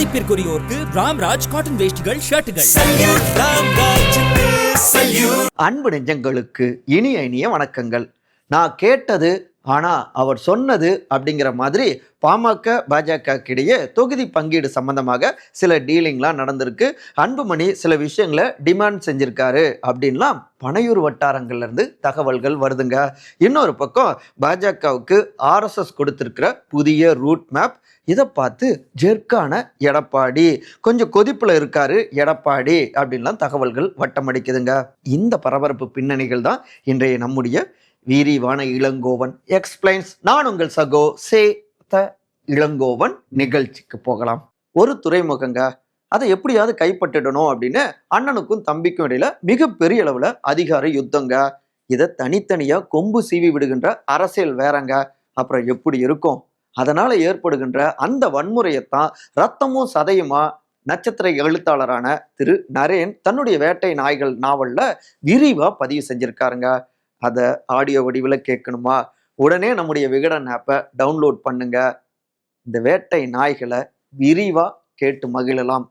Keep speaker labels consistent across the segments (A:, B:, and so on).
A: மதிப்பிற்குரியோருக்கு Ramraj cotton வேஷ்டிகள் ஷர்ட்டுகள்.
B: அன்பு நெஞ்சங்களுக்கு இனிய இனிய வணக்கங்கள். நான் கேட்டது ஆனால் அவர் சொன்னது அப்படிங்கிற மாதிரி பாமக பாஜக இடையே தொகுதி பங்கீடு சம்பந்தமாக சில டீலிங்லாம் நடந்திருக்கு. அன்புமணி சில விஷயங்களை டிமாண்ட் செஞ்சிருக்காரு அப்படின்லாம் பனையூர் வட்டாரங்கள்லேருந்து தகவல்கள் வருதுங்க. இன்னொரு பக்கம் பாஜகவுக்கு ஆர்எஸ்எஸ் கொடுத்துருக்கிற புதிய ரூட் மேப் இதை பார்த்து ஜெர்க்கான எடப்பாடி கொஞ்சம் கொதிப்பில் இருக்காரு எடப்பாடி அப்படின்லாம் தகவல்கள் வட்டமடிக்குதுங்க. இந்த பரபரப்பு பின்னணிகள் தான் இன்றைய நம்முடைய வீரிவான இளங்கோவன். எக்ஸ்பிளைன்ஸ் நான் உங்கள் சகோ சே த இளங்கோவன் நிகழ்ச்சிக்கு போகலாம். ஒரு துறைமுகங்க அதை எப்படியாவது கைப்பற்றிடணும் அப்படின்னு அண்ணனுக்கும் தம்பிக்கும் இடையில மிகப்பெரிய அளவுல அதிகார யுத்தங்க. இதை தனித்தனியா கொம்பு சீவி விடுகின்ற அரசியல் வேறங்க. அப்புறம் எப்படி இருக்கும்? அதனால ஏற்படுகின்ற அந்த வன்முறையைத்தான் ரத்தமும் சதையுமா நட்சத்திர எழுத்தாளரான திரு நரேன் தன்னுடைய வேட்டை நாய்கள் நாவல்ல விரிவா பதிவு செஞ்சிருக்காருங்க. அதை ஆடியோ வடிவில் கேட்கணுமா? உடனே நம்முடைய விகடன் ஆப்பை டவுன்லோட் பண்ணுங்க. இந்த வேட்டை நாய்களை விரிவாக கேட்டு மகிழலாம்.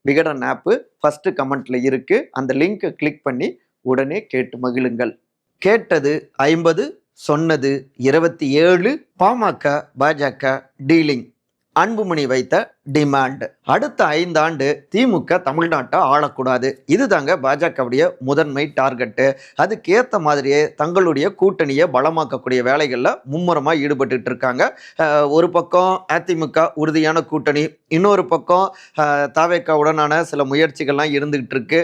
B: விகடன் ஆப்பு ஃபஸ்ட்டு கமெண்ட்ல இருக்கு. அந்த லிங்கை கிளிக் பண்ணி உடனே கேட்டு மகிழுங்கள். கேட்டது ஐம்பது சொன்னது இருபத்தி ஏழு. பாமக பாஜக டீலிங் அன்புமணி வைத்த டிமாண்ட் அடுத்த ஐந்தாண்டு திமுக தமிழ்நாட்டை ஆளக்கூடாது. இதுதாங்க பாஜகவுடைய முதன்மை டார்கெட்டு. அதுக்கேற்ற மாதிரியே தங்களுடைய கூட்டணியை பலமாக்கக்கூடிய வேலைகளில் மும்முரமாக ஈடுபட்டு இருக்காங்க ஒரு பக்கம் அதிமுக உறுதியான கூட்டணி இன்னொரு பக்கம் தாவேக்காவுடனான சில முயற்சிகள்லாம் இருந்துகிட்டு இருக்கு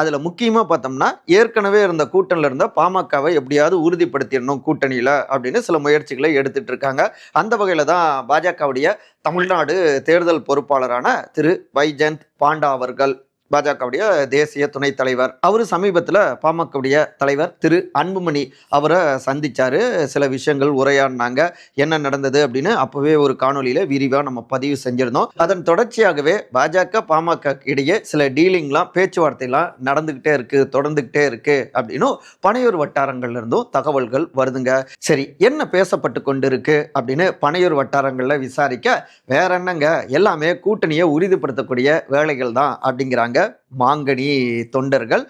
B: அதில் முக்கியமாக பார்த்தோம்னா ஏற்கனவே இருந்த கூட்டணியில் இருந்த பாமகவை எப்படியாவது உறுதிப்படுத்திடணும் கூட்டணியில் அப்படின்னு சில முயற்சிகளை எடுத்துட்டு இருக்காங்க அந்த வகையில் தான் பாஜகவுடைய தமிழ்நாடு தேர்தல் பொறுப்பாளரான திரு வைஜெயந்த் பாண்டா அவர்கள். பாஜகவுடைய தேசிய துணைத் தலைவர். அவர் சமீபத்தில் பாமகவுடைய தலைவர் திரு அன்புமணி அவரை சந்தித்தார் சில விஷயங்கள் உரையாடினாங்க. என்ன நடந்தது அப்படின்னு அப்போவே ஒரு காணொலியில் விரிவாக நம்ம பதிவு செஞ்சுருந்தோம். அதன் தொடர்ச்சியாகவே பாஜக பாமக இடையே சில டீலிங்லாம் பேச்சுவார்த்தைலாம் நடந்துக்கிட்டே இருக்குது தொடர்ந்துக்கிட்டே இருக்குது அப்படின்னும் பனையூர் வட்டாரங்கள்ல இருந்தும் தகவல்கள் வருதுங்க. சரி என்ன பேசப்பட்டு கொண்டு இருக்குது அப்படின்னு பனையூர் வட்டாரங்களில் விசாரிக்க வேற என்னங்க? எல்லாமே கூட்டணியை உறுதிப்படுத்தக்கூடிய வேலைகள் தான் அப்படிங்கிறாங்க. மாங்கனி தொண்டர்கள்.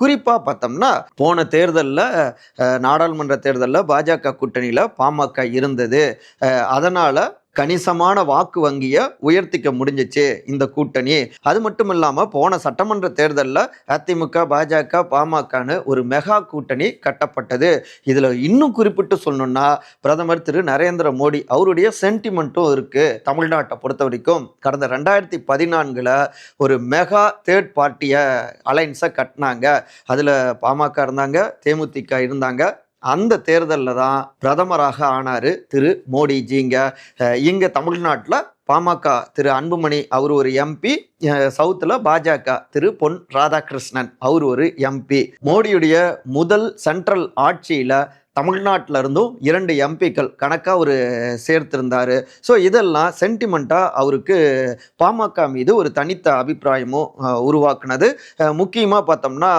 B: குறிப்பாக பார்த்தோம்னா போன தேர்தலில் நாடாளுமன்ற தேர்தலில் பாஜக கூட்டணியில் பாமக இருந்தது. அதனால் கணிசமான வாக்கு வங்கியை உயர்த்திக்க முடிஞ்சிச்சு இந்த கூட்டணி. அது மட்டும் இல்லாமல் போன சட்டமன்ற தேர்தலில் அதிமுக பாஜக பாமகன்னு ஒரு மெகா கூட்டணி கட்டப்பட்டது. இதில் இன்னும் குறிப்பிட்டு சொல்லணும்னா பிரதமர் திரு நரேந்திர மோடி அவருடைய சென்டிமெண்ட்டும் இருக்குது தமிழ்நாட்டை பொறுத்த வரைக்கும் கடந்த ரெண்டாயிரத்தி பதினான்கில் ஒரு மெகா தேர்ட் பார்ட்டியை அலைன்ஸை கட்டினாங்க. அதில் பாமக இருந்தாங்க தேமுதிக இருந்தாங்க அந்த தேர்தலில் தான் பிரதமராக ஆனார் திரு மோடிஜிங்க. இங்கே இங்கே தமிழ்நாட்டில் பாமக திரு அன்புமணி அவர் ஒரு எம்பி சவுத்தில் பாஜக திரு பொன் ராதாகிருஷ்ணன் அவர் ஒரு எம்பி மோடியுடைய முதல் சென்ட்ரல் ஆட்சியில் தமிழ்நாட்டில் இருந்தும் இரண்டு எம்பிக்கள் கணக்காக ஒரு சேர்த்திருந்தார். ஸோ இதெல்லாம் சென்டிமெண்ட்டாக அவருக்கு பாமக மீது ஒரு தனித்த அபிப்பிராயமும் உருவாக்குனது. முக்கியமாக பார்த்தோம்னா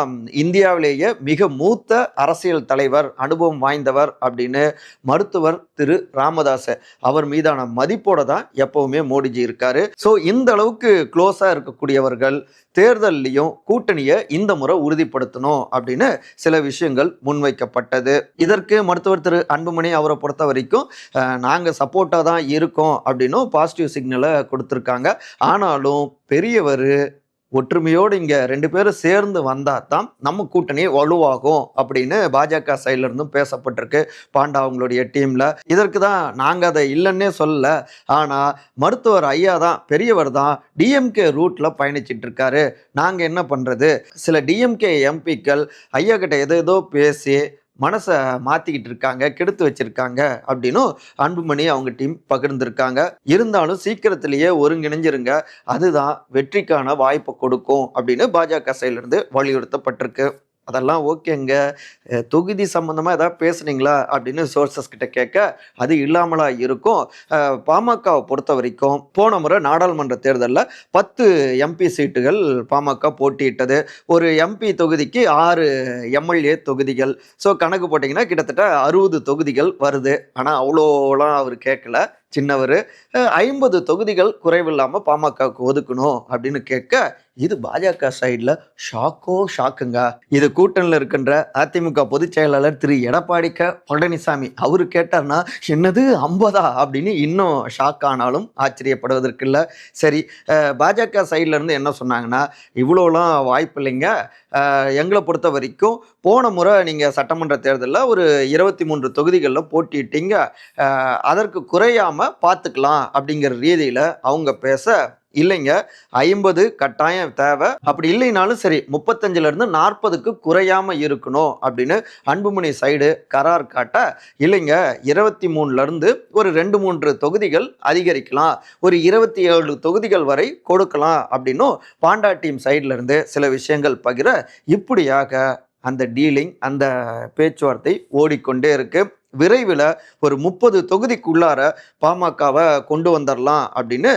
B: இந்தியாவிலேயே மிக மூத்த அரசியல் தலைவர் அனுபவம் வாய்ந்தவர் அப்படின்னு மருத்துவர் திரு ராமதாஸ் அவர் மீதான மதிப்போட தான் எப்பவுமே மோடிஜி இருக்காரு. ஸோ இந்த அளவுக்கு க்ளோஸாக இருக்கக்கூடியவர்கள் தேர்தல்லையும் கூட்டணியை இந்த முறை உறுதிப்படுத்தணும் அப்படின்னு சில விஷயங்கள் முன்வைக்கப்பட்டது. இதற்கு மருத்துவர் திரு அன்புமணி அவரை பொறுத்த வரைக்கும் நாங்கள் சப்போர்ட்டாக தான் இருக்கோம் அப்படின்னும் பாசிட்டிவ் சிக்னலை கொடுத்துருக்காங்க. ஆனாலும் பெரியவர் ஒற்றுமையோடு இங்கே ரெண்டு பேரும் சேர்ந்து வந்தால் தான் நம்ம கூட்டணி வலுவாகும் அப்படின்னு பாஜக சைட்லேருந்தும் பேசப்பட்டிருக்கு பாண்டா அவங்களுடைய டீமில் இதற்கு தான் நாங்கள் அதை இல்லைன்னே சொல்லல. ஆனால் மருத்துவர் ஐயா தான் பெரியவர் தான் டிஎம்கே ரூட்டில் பயணிச்சிட்டு இருக்காரு. நாங்கள் என்ன பண்ணுறது சில டிஎம்கே எம்பிக்கள் ஐயா கிட்ட எது ஏதோ பேசி மனசை மாற்றிக்கிட்டு இருக்காங்க கெடுத்து வச்சிருக்காங்க அப்படின்னும் அன்புமணி அவங்க டீம் பகிர்ந்திருக்காங்க. இருந்தாலும் சீக்கிரத்திலேயே ஒருங்கிணைஞ்சிருங்க. அதுதான் வெற்றிக்கான வாய்ப்பை கொடுக்கும் அப்படின்னு பாஜக சைட்லேருந்து வலியுறுத்தப்பட்டிருக்கு. அதெல்லாம் ஓகேங்க. தொகுதி சம்மந்தமாக ஏதாவது பேசுனீங்களா? அப்படின்னு சோர்சஸ் கிட்ட கேட்க அது இல்லாமலா இருக்கும். பாமகவை பொறுத்த வரைக்கும் போன முறை நாடாளுமன்ற தேர்தலில் பத்து எம்பி சீட்டுகள் பாமக போட்டியிட்டது. ஒரு எம்பி தொகுதிக்கு ஆறு எம்எல்ஏ தொகுதிகள். ஸோ கணக்கு போட்டிங்கன்னா கிட்டத்தட்ட அறுபது தொகுதிகள் வருது. ஆனால் அவ்வளோலாம் அவர் கேட்கல. சின்னவர் ஐம்பது தொகுதிகள் குறைவில்லாமல் பாமகவுக்கு ஒதுக்கணும் அப்படின்னு கேட்க இது பாஜக சைடில் ஷாக்கோ ஷாக்குங்க இது கூட்டணியில் இருக்கின்ற அதிமுக பொதுச் செயலாளர் திரு. எடப்பாடி க. பழனிசாமி. அவர் கேட்டார்னா என்னது ஐம்பதா? அப்படின்னு இன்னும் ஷாக் ஆனாலும் ஆச்சரியப்படுவதற்கு இல்லை. சரி பாஜக சைடில் இருந்து என்ன சொன்னாங்கன்னா இவ்வளோலாம் வாய்ப்பு இல்லைங்க. எங்களை பொறுத்த வரைக்கும் போன முறை நீங்கள் சட்டமன்ற தேர்தலில் ஒரு இருபத்தி மூன்று தொகுதிகளில் போட்டியிட்டீங்க. அதற்கு குறையாமல் பார்த்துக்கலாம் அப்படிங்கிற ரீதியில் அவங்க பேச இல்லைங்க ஐம்பது கட்டாயம் தேவை. அப்படி இல்லைனாலும் சரி முப்பத்தஞ்சுலேருந்து நாற்பதுக்கு குறையாம இருக்கணும். அப்படின்னு அன்புமணி சைடு கரார் காட்ட இல்லைங்க இருபத்தி மூணுலேருந்து ஒரு ரெண்டு மூன்று தொகுதிகள் அதிகரிக்கலாம். ஒரு இருபத்தி ஏழு தொகுதிகள் வரை கொடுக்கலாம். அப்படின்னும் பாண்டா டீம் சைட்லேருந்து சில விஷயங்கள் பகிர இப்படியாக அந்த டீலிங் அந்த பேச்சுவார்த்தை ஓடிக்கொண்டே இருக்குது விரைவில் ஒரு முப்பது தொகுதிக்குள்ளார பாமகவை கொண்டு வந்துடலாம் அப்படின்னு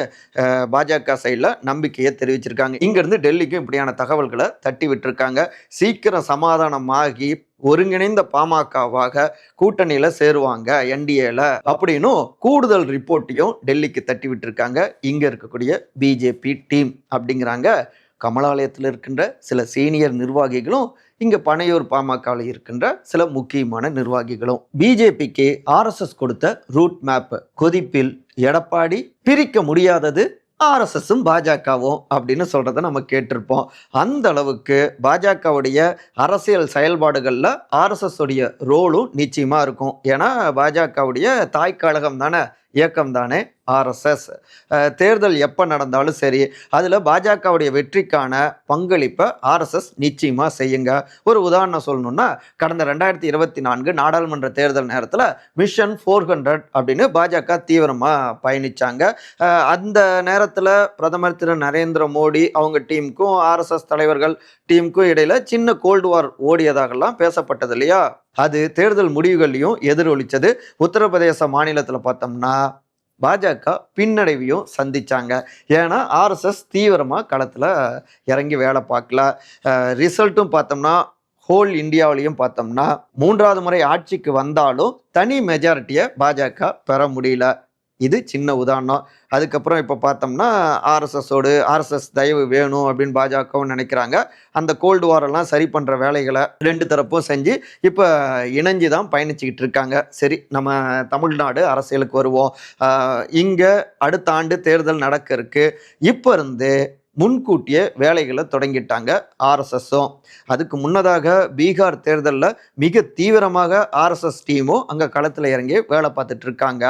B: பாஜக சைடில் நம்பிக்கையை தெரிவிச்சிருக்காங்க. இங்கேருந்து டெல்லிக்கும் இப்படியான தகவல்களை தட்டி விட்டுருக்காங்க. சீக்கிரம் சமாதானமாகி ஒருங்கிணைந்த பாமகவாக கூட்டணியில் சேருவாங்க என்டிஏல அப்படின்னும் கூடுதல் ரிப்போர்ட்டையும் டெல்லிக்கு தட்டி விட்டுருக்காங்க. இங்கே இருக்கக்கூடிய பிஜேபி டீம் அப்படிங்கிறாங்க. கமலாலயத்தில் இருக்கின்ற சில சீனியர் நிர்வாகிகளும் இங்கே பனையூர் பாமகவில் இருக்கின்ற சில முக்கியமான நிர்வாகிகளும். பிஜேபிக்கு ஆர்எஸ்எஸ் கொடுத்த ரூட் மேப் கொதிப்பில் எடப்பாடி பிரிக்க முடியாதது ஆர்எஸ்எஸும் பாஜகவும் அப்படின்னு சொல்கிறத நம்ம கேட்டிருப்போம். அந்த அளவுக்கு பாஜகவுடைய அரசியல் செயல்பாடுகளில் ஆர்எஸ்எஸ் உடைய ரோலும் நிச்சயமாக இருக்கும். ஏன்னா பாஜகவுடைய தாய் கழகம் தானே இயக்கம் தானே ஆர்எஸ்எஸ் தேர்தல் எப்போ நடந்தாலும் சரி அதில் பாஜகவுடைய வெற்றிக்கான பங்களிப்பை ஆர்எஸ்எஸ் நிச்சயமாக செய்யுங்க. ஒரு உதாரணம் சொல்லணும்னா கடந்த ரெண்டாயிரத்தி இருபத்தி நான்கு நாடாளுமன்ற தேர்தல் நேரத்தில் மிஷன் ஃபோர் ஹண்ட்ரட் அப்படின்னு பாஜக தீவிரமாக பயணிச்சாங்க. அந்த நேரத்தில் பிரதமர் திரு நரேந்திர மோடி அவங்க டீமுக்கும் ஆர்எஸ்எஸ் தலைவர்கள் டீமுக்கும் இடையில் சின்ன கோல்டு வார் ஓடியதாகலாம் பேசப்பட்டது இல்லையா? அது தேர்தல் முடிவுகள்லையும் எதிரொலிச்சது. உத்தரப்பிரதேச மாநிலத்தில் பார்த்தோம்னா பாஜக பின்னடைவையும் சந்திச்சாங்க. ஏன்னா ஆர்எஸ்எஸ் தீவிரமாக களத்தில் இறங்கி வேலை பார்க்கல. ரிசல்ட்டும் பார்த்தோம்னா ஹோல் இந்தியாவிலையும் பார்த்தோம்னா மூன்றாவது முறை ஆட்சிக்கு வந்தாலும் தனி மெஜாரிட்டியை பாஜக பெற முடியல. இது சின்ன உதாரணம். அதுக்கப்புறம் இப்போ பார்த்தோம்னா ஆர்எஸ்எஸோடு ஆர்எஸ்எஸ் தயவு வேணும் அப்படின்னு பாஜகவும் நினைக்கிறாங்க. அந்த கோல்டு வாரெல்லாம் சரி பண்ணுற வேலைகளை ரெண்டு தரப்பும் செஞ்சு இப்போ இணைஞ்சு தான் பயணிச்சுக்கிட்டு இருக்காங்க. சரி நம்ம தமிழ்நாடு அரசியலுக்கு வருவோம். இங்கே அடுத்த ஆண்டு தேர்தல் நடக்க இருக்கு இப்போ இருந்து முன்கூட்டியே வேலைகளை தொடங்கிட்டாங்க ஆர்எஸ்எஸும் அதுக்கு முன்னதாக பீகார் தேர்தலில் மிக தீவிரமாக ஆர்எஸ்எஸ் டீமும் அங்கே களத்தில் இறங்கி வேலை பார்த்துட்டு இருக்காங்க.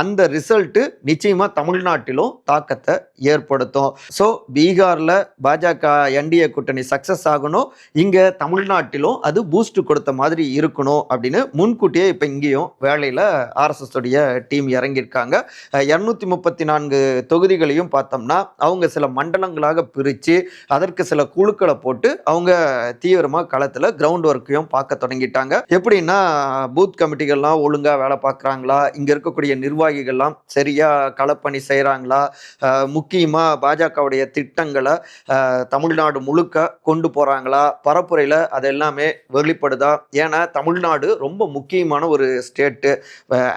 B: அந்த ரிசல்ட்டு நிச்சயமாக தமிழ்நாட்டிலும் தாக்கத்தை ஏற்படுத்தும். ஸோ பீகாரில் பாஜக என்டிஏ கூட்டணி சக்ஸஸ் ஆகணும். இங்கே தமிழ்நாட்டிலும் அது பூஸ்ட் கொடுத்த மாதிரி இருக்கணும் அப்படின்னு முன்கூட்டியே இப்போ இங்கேயும் வேலையில் ஆர்எஸ்எஸ் உடைய டீம் இறங்கியிருக்காங்க. இரநூத்தி முப்பத்தி நான்கு தொகுதிகளையும் பார்த்தோம்னா அவங்க சில மண்டலங்கள் மண்டலங்களாக பிரித்து அதற்கு சில குழுக்களை போட்டு அவங்க தீவிரமாக களத்தில் கிரவுண்ட் ஒர்க்கையும் பார்க்க தொடங்கிட்டாங்க. எப்படின்னா பூத் கமிட்டிகள்லாம் ஒழுங்காக வேலை பார்க்குறாங்களா? இங்கே இருக்கக்கூடிய நிர்வாகிகள்லாம் சரியாக களப்பணி செய்கிறாங்களா முக்கியமாக பாஜகவுடைய திட்டங்களை தமிழ்நாடு முழுக்க கொண்டு போகிறாங்களா பரப்புரையில் அது எல்லாமே வெளிப்படுதா? ஏன்னா தமிழ்நாடு ரொம்ப முக்கியமான ஒரு ஸ்டேட்டு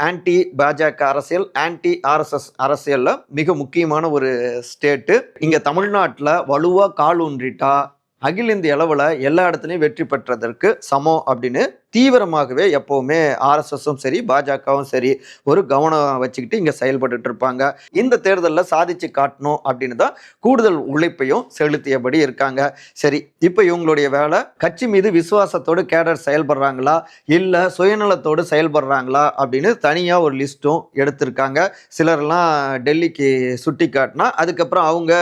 B: ஆன்டி பாஜக அரசியல் ஆன்டி ஆர்எஸ்எஸ் அரசியலில் மிக முக்கியமான ஒரு ஸ்டேட்டு இங்கே தமிழ்நாட்டில் வலுவாக கால் ஊன்றிட்டா அகில இந்திய அளவில் எல்லா இடத்துலையும் வெற்றி பெற்றதற்கு சமம் அப்படின்னு தீவிரமாகவே எப்போவுமே ஆர்எஸ்எஸும் சரி பாஜகவும் சரி ஒரு கவனம் வச்சுக்கிட்டு இங்கே செயல்பட்டுட்டு இருப்பாங்க. இந்த தேர்தலில் சாதிச்சு காட்டணும் அப்படின்னு தான் கூடுதல் உழைப்பையும் செலுத்தியபடி இருக்காங்க. சரி இப்போ இவங்களுடைய வேலை கட்சி மீது விசுவாசத்தோடு கேடர் செயல்படுறாங்களா? இல்லை சுயநலத்தோடு செயல்படுறாங்களா? அப்படின்னு தனியாக ஒரு லிஸ்ட்டும் எடுத்திருக்காங்க. சிலர்லாம் டெல்லிக்கு சுட்டி காட்டினா அதுக்கப்புறம் அவங்க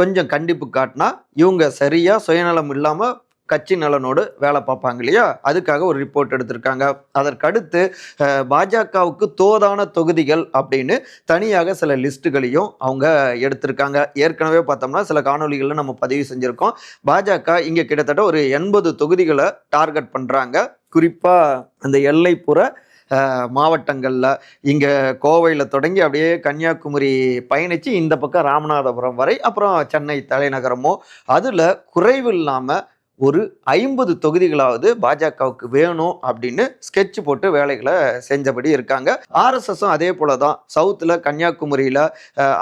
B: கொஞ்சம் கண்டிப்பு காட்டினா இவங்க சரியாக சுயநலம் இல்லாமல் கட்சி நலனோடு வேலை பார்ப்பாங்க இல்லையா? அதுக்காக ஒரு ரிப்போர்ட் எடுத்திருக்காங்க. அதற்கடுத்து பாஜகவுக்கு தோதான தொகுதிகள் அப்படின்னு தனியாக சில லிஸ்ட்டுகளையும் அவங்க எடுத்திருக்காங்க. ஏற்கனவே பார்த்தோம்னா சில காணொளிகளில் நம்ம பதிவு செஞ்சுருக்கோம். பாஜக இங்கே கிட்டத்தட்ட ஒரு எண்பது தொகுதிகளை டார்கெட் பண்ணுறாங்க குறிப்பாக அந்த எல்லைப்புற மாவட்டங்களில் இங்கே கோவையில் தொடங்கி அப்படியே கன்னியாகுமரி பயணித்து இந்த பக்கம் ராமநாதபுரம் வரை அப்புறம் சென்னை தலைநகரமோ அதில் குறைவு இல்லாமல் ஒரு ஐம்பது தொகுதிகளாவது பாஜகவுக்கு வேணும் அப்படின்னு ஸ்கெட்ச் போட்டு வேலைகளை செஞ்சபடி இருக்காங்க. ஆர்எஸ்எஸும் அதே போல தான் சவுத்தில் கன்னியாகுமரியில்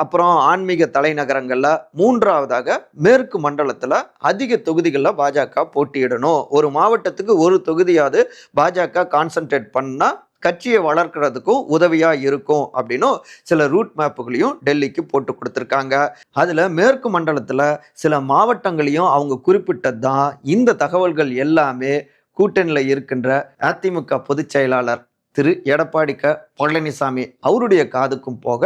B: அப்புறம் ஆன்மீக தலைநகரங்களில் மூன்றாவதாக மேற்கு மண்டலத்தில் அதிக தொகுதிகளில் பாஜக போட்டியிடணும். ஒரு மாவட்டத்துக்கு ஒரு தொகுதியாவது பாஜக கான்சென்ட்ரேட் பண்ணால் கட்சியை வளர்க்கறதுக்கும் உதவியாக இருக்கும் அப்படின்னும் சில ரூட் மேப்புகளையும் டெல்லிக்கு போட்டு கொடுத்துருக்காங்க. அதில் மேற்கு மண்டலத்தில் சில மாவட்டங்களையும் அவங்க குறிப்பிட்டது தான் இந்த தகவல்கள் எல்லாமே கூட்டணியில் இருக்கின்ற அதிமுக பொதுச் செயலாளர் திரு எடப்பாடி க. பழனிசாமி அவருடைய காதுக்கும் போக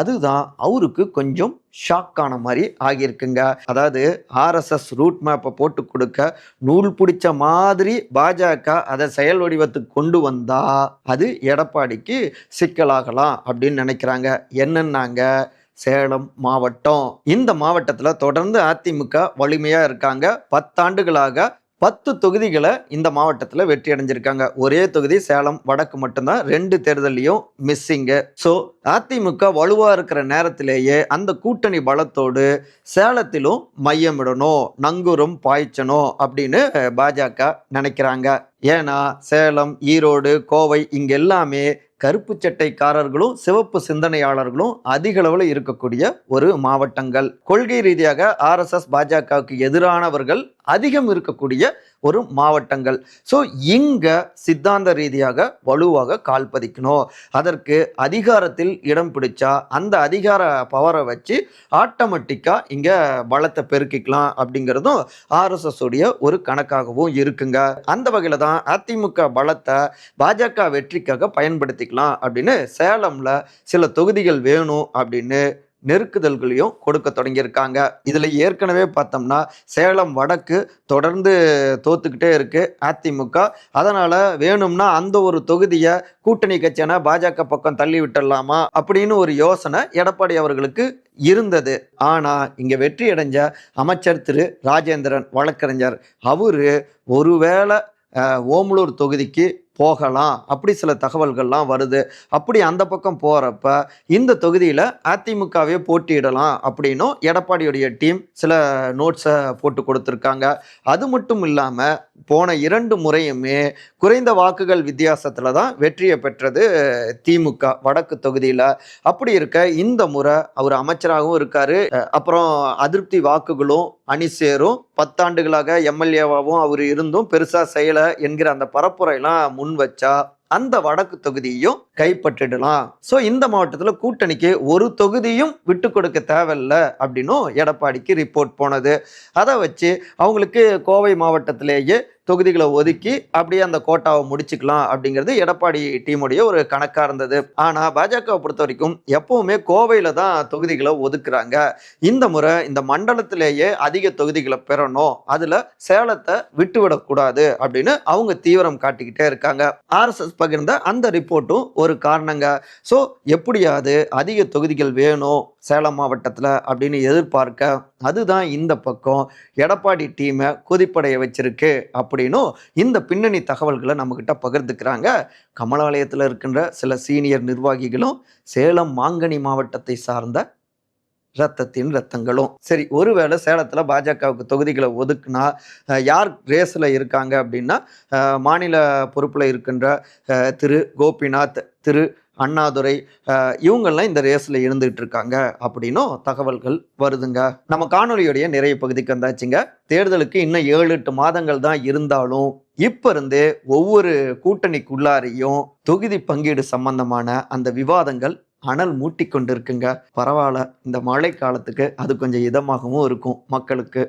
B: அதுதான் அவருக்கு கொஞ்சம் ஷாக்கான மாதிரி ஆகியிருக்குங்க. அதாவது ஆர்எஸ்எஸ் ரூட் மேப்பை போட்டு கொடுக்க நூல் பிடிச்ச மாதிரி பாஜக அதை செயல் வடிவத்துக்கு கொண்டு வந்தா அது எடப்பாடிக்கு சிக்கலாகலாம் அப்படின்னு நினைக்கிறாங்க. என்னன்னாங்க? சேலம் மாவட்டம். இந்த மாவட்டத்தில் தொடர்ந்து அதிமுக வலிமையாக இருக்காங்க. பத்தாண்டுகளாக பத்து தொகுதிகளை இந்த மாவட்டத்தில் வெற்றி அடைஞ்சிருக்காங்க. ஒரே தொகுதி சேலம் வடக்கு மட்டும்தான். ரெண்டு தேர்தலையும் மிஸ்ஸிங்கு ஸோ அதிமுக வலுவாக இருக்கிற நேரத்திலேயே அந்த கூட்டணி பலத்தோடு சேலத்திலும் மையமிடணும் நங்கூரம் பாய்ச்சணும் அப்படின்னு பாஜக நினைக்கிறாங்க. ஏன்னா சேலம் ஈரோடு கோவை இங்க எல்லாமே கருப்பு சட்டைக்காரர்களும் சிவப்பு சிந்தனையாளர்களும் அதிக அளவில் இருக்கக்கூடிய ஒரு மாவட்டங்கள். கொள்கை ரீதியாக ஆர்எஸ்எஸ் பாஜகவுக்கு எதிரானவர்கள் அதிகம் இருக்கக்கூடிய ஒரு மாவட்டங்கள். ஸோ இங்க சித்தாந்த ரீதியாக வலுவாக கால் பதிக்கணும். அதற்கு அதிகாரத்தில் இடம் பிடிச்சா அந்த அதிகார பவரை வச்சு ஆட்டோமேட்டிக்காக இங்கே பலத்தை பெருக்கிக்கலாம் அப்படிங்கிறதும் ஆர்எஸ்எஸ் உடைய ஒரு கணக்காகவும் இருக்குங்க. அந்த வகையில் தான் அதிமுக பலத்தை பாஜக வெற்றிக்காக பயன்படுத்திக்கலாம். அப்படின்னு சேலம்ல சில தொகுதிகள் வேணும் அப்படின்னு நெருக்குதல்களையும் கொடுக்க தொடங்கியிருக்காங்க. இதில் ஏற்கனவே பார்த்தோம்னா சேலம் வடக்கு தொடர்ந்து தோத்துக்கிட்டே இருக்குது அதிமுக. அதனால் வேணும்னா அந்த ஒரு தொகுதியை கூட்டணி கட்சியான பாஜக பக்கம் தள்ளி விட்டுடலாமா அப்படின்னு ஒரு யோசனை எடப்பாடி அவர்களுக்கு இருந்தது. ஆனால் இங்கே வெற்றி அடைஞ்ச அமைச்சர் திரு ராஜேந்திரன் வழக்கறிஞர் அவர் ஒருவேளை ஓமலூர் தொகுதிக்கு போகலாம். அப்படி சில தகவல்கள்லாம் வருது. அப்படி அந்த பக்கம் போகிறப்ப இந்த தொகுதியில் அதிமுகவே போட்டியிடலாம் அப்படின்னும் எடப்பாடியுடைய டீம் சில நோட்ஸை போட்டு கொடுத்துருக்காங்க. அது மட்டும் இல்லாமல் போன இரண்டு முறையுமே குறைந்த வாக்குகள் வித்தியாசத்தில் தான் வெற்றியை பெற்றது திமுக வடக்கு தொகுதியில். அப்படி இருக்க இந்த முறை அவர் அமைச்சராகவும் இருக்கார். அப்புறம் அதிருப்தி வாக்குகளும் அணி சேரும் பத்தாண்டுகளாக எம்எல்ஏவாகவும் அவர் இருந்தும் பெருசாக செய்யலை என்கிற அந்த பரப்புரையெல்லாம் முன் வச்சா அந்த வடக்கு தொகுதியையும் கைப்பற்றிடலாம். ஸோ இந்த மாவட்டத்தில் கூட்டணிக்கு ஒரு தொகுதியும் விட்டு கொடுக்க தேவையில்ல அப்படின்னும் எடப்பாடிக்கு ரிப்போர்ட் போனது. அதை வச்சு அவங்களுக்கு கோவை மாவட்டத்திலேயே தொகுதிகளை ஒதுக்கி அப்படியே அந்த கோட்டாவை முடிச்சுக்கலாம் அப்படிங்கிறது எடப்பாடி டீமுடைய ஒரு கணக்காக இருந்தது. ஆனால் பாஜகவை பொறுத்த வரைக்கும் எப்பவுமே கோவையில் தான் தொகுதிகளை ஒதுக்குறாங்க. இந்த முறை இந்த மண்டலத்திலேயே அதிக தொகுதிகளை பெறணும். அதில் சேலத்தை விட்டுவிடக்கூடாது அப்படின்னு அவங்க தீவிரம் காட்டிக்கிட்டே இருக்காங்க. ஆர்எஸ்எஸ் பகிர்ந்த அந்த ரிப்போர்ட்டும் ஒரு காரணங்க. ஸோ எப்படியாவது அதிக தொகுதிகள் வேணும் சேலம் மாவட்டத்தில் அப்படின்னு எதிர்பார்க்க அதுதான் இந்த பக்கம். எடப்பாடி டீமை கொதிப்படைய வச்சிருக்கு அப்படின்னும் இந்த பின்னணி தகவல்களை நம்மக்கிட்ட பகிர்ந்துக்கிறாங்க. கமலாலயத்தில் இருக்கின்ற சில சீனியர் நிர்வாகிகளும் சேலம் மாங்கனி மாவட்டத்தை சார்ந்த ரத்தத்தின் ரத்தங்களும். சரி ஒருவேளை சேலத்தில் பாஜகவுக்கு தொகுதிகளை ஒதுக்குனா யார் ரேஸில் இருக்காங்க அப்படின்னா மாநில பொறுப்பில் இருக்கின்ற திரு கோபிநாத் திரு அண்ணாதுரை இவங்கெல்லாம் இந்த ரேஸில் இருந்துகிட்டு இருக்காங்க அப்படின்னும் தகவல்கள் வருதுங்க. நம்ம காணொலியுடைய நிறைய பகுதிக்கு வந்தாச்சுங்க. தேர்தலுக்கு இன்னும் ஏழு எட்டு மாதங்கள் தான் இருந்தாலும் இப்போ இருந்தே ஒவ்வொரு கூட்டணிக்குள்ளாரையும் தொகுதி பங்கீடு சம்பந்தமான அந்த விவாதங்கள் அனல் மூட்டி கொண்டிருக்குங்க பரவாயில்ல இந்த மழை காலத்துக்கு அது கொஞ்சம் இதமாகவும் இருக்கும் மக்களுக்கு.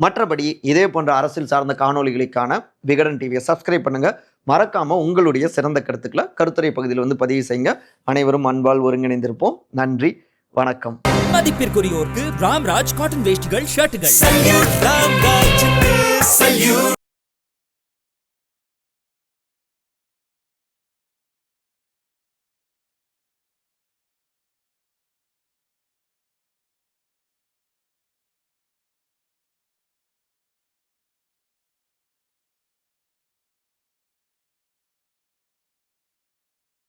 B: மற்றபடி இதே போன்ற அரசியல் சார்ந்த காணொலிகளுக்கான விகடன் டிவியை சப்ஸ்கிரைப் பண்ணுங்கள் மறக்காம உங்களுடைய சிறந்த கருத்துக்களை கருத்துரை பகுதியில் வந்து பதிவு செய்யுங்க. அனைவரும் அன்பால் ஒருங்கிணைந்திருப்போம். நன்றி வணக்கம்.
A: மதிப்பிற்குரியோருக்கு ராம்ராஜ் காட்டன் வேஷ்டிகள் ஷர்ட்டுகள்.